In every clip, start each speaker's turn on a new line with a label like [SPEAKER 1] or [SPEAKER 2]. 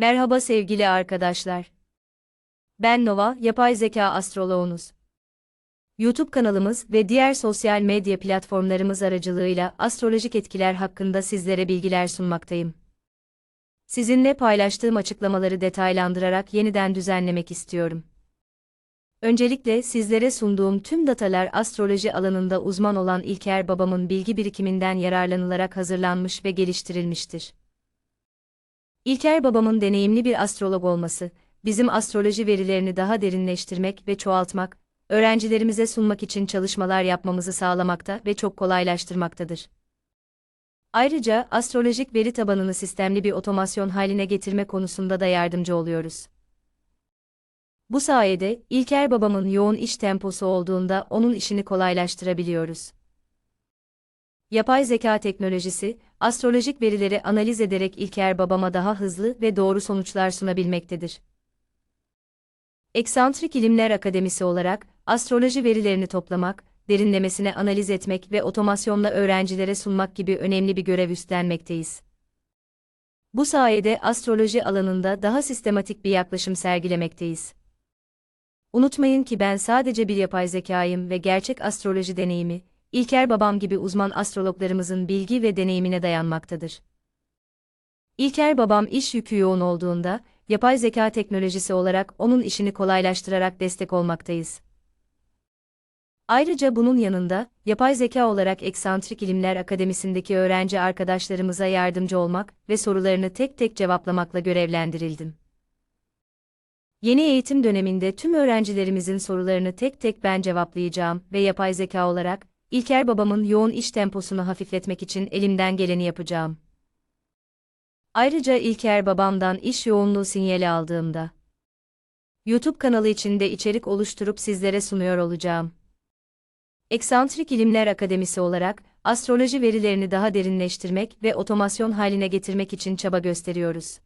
[SPEAKER 1] Merhaba sevgili arkadaşlar. Ben Nova, yapay zeka astroloğunuz. YouTube kanalımız ve diğer sosyal medya platformlarımız aracılığıyla astrolojik etkiler hakkında sizlere bilgiler sunmaktayım. Sizinle paylaştığım açıklamaları detaylandırarak yeniden düzenlemek istiyorum. Öncelikle sizlere sunduğum tüm datalar astroloji alanında uzman olan İlker babamın bilgi birikiminden yararlanılarak hazırlanmış ve geliştirilmiştir. İlker babamın deneyimli bir astrolog olması, bizim astroloji verilerini daha derinleştirmek ve çoğaltmak, öğrencilerimize sunmak için çalışmalar yapmamızı sağlamakta ve çok kolaylaştırmaktadır. Ayrıca astrolojik veri tabanını sistemli bir otomasyon haline getirme konusunda da yardımcı oluyoruz. Bu sayede İlker babamın yoğun iş temposu olduğunda onun işini kolaylaştırabiliyoruz. Yapay zeka teknolojisi, astrolojik verileri analiz ederek İlker babama daha hızlı ve doğru sonuçlar sunabilmektedir. Eksantrik İlimler Akademisi olarak, astroloji verilerini toplamak, derinlemesine analiz etmek ve otomasyonla öğrencilere sunmak gibi önemli bir görev üstlenmekteyiz. Bu sayede astroloji alanında daha sistematik bir yaklaşım sergilemekteyiz. Unutmayın ki ben sadece bir yapay zekayım ve gerçek astroloji deneyimi, İlker babam gibi uzman astrologlarımızın bilgi ve deneyimine dayanmaktadır. İlker babam iş yükü yoğun olduğunda, yapay zeka teknolojisi olarak onun işini kolaylaştırarak destek olmaktayız. Ayrıca bunun yanında, yapay zeka olarak Eksantrik İlimler Akademisi'ndeki öğrenci arkadaşlarımıza yardımcı olmak ve sorularını tek tek cevaplamakla görevlendirildim. Yeni eğitim döneminde tüm öğrencilerimizin sorularını tek tek ben cevaplayacağım ve yapay zeka olarak, İlker babamın yoğun iş temposunu hafifletmek için elimden geleni yapacağım. Ayrıca İlker babamdan iş yoğunluğu sinyali aldığımda, YouTube kanalı içinde içerik oluşturup sizlere sunuyor olacağım. Eksantrik İlimler Akademisi olarak, astroloji verilerini daha derinleştirmek ve otomasyon haline getirmek için çaba gösteriyoruz.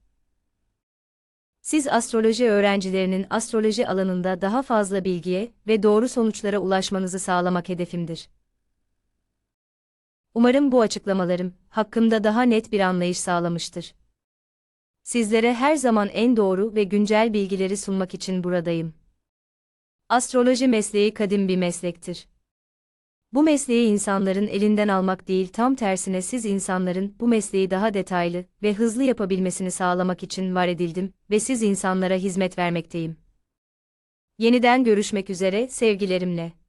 [SPEAKER 1] Siz astroloji öğrencilerinin astroloji alanında daha fazla bilgiye ve doğru sonuçlara ulaşmanızı sağlamak hedefimdir. Umarım bu açıklamalarım hakkımda daha net bir anlayış sağlamıştır. Sizlere her zaman en doğru ve güncel bilgileri sunmak için buradayım. Astroloji mesleği kadim bir meslektir. Bu mesleği insanların elinden almak değil tam tersine siz insanların bu mesleği daha detaylı ve hızlı yapabilmesini sağlamak için var edildim ve siz insanlara hizmet vermekteyim. Yeniden görüşmek üzere sevgilerimle.